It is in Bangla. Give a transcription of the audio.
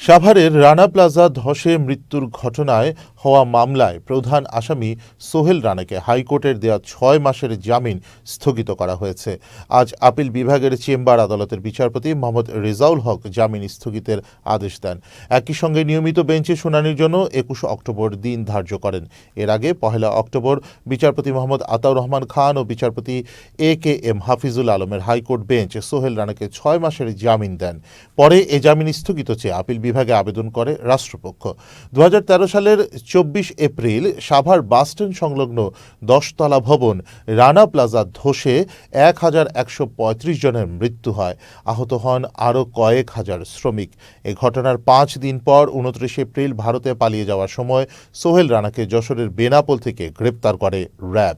সাভারের রানা প্লাজা ধসে মৃত্যুর ঘটনায় হওয়া মামলায় প্রধান আসামি সোহেল রানাকে হাইকোর্টের দেওয়া ছয় মাসের জামিন স্থগিত করা হয়েছে। আজ আপিল বিভাগের চেম্বার আদালতের বিচারপতি মোহাম্মদ রেজাউল হক জামিন স্থগিতের আদেশ দেন। একই সঙ্গে নিয়মিত বেঞ্চে শুনানির জন্য একুশ অক্টোবর দিন ধার্য করেন। এর আগে পহেলা অক্টোবর বিচারপতি মোহাম্মদ আতাউর রহমান খান ও বিচারপতি এ কে এম হাফিজুল আলমের হাইকোর্ট বেঞ্চ সোহেল রানাকে ছয় মাসের জামিন দেন। পরে এ জামিন স্থগিত চেয়ে আপিল বিভাগে আবেদন করে রাষ্ট্রপক্ষ। দু হাজার তেরো সালের চব্বিশ এপ্রিল সাভার বাসস্ট্যান্ড সংলগ্ন দশতলা ভবন রানা প্লাজা ধসে এক হাজার একশো পঁয়ত্রিশ জনের মৃত্যু হয়। আহত হন আরও কয়েক হাজার শ্রমিক। এ ঘটনার পাঁচ দিন পর উনত্রিশ এপ্রিল ভারতে পালিয়ে যাওয়ার সময় সোহেল রানাকে যশোরের বেনাপোল থেকে গ্রেপ্তার করে র্যাব।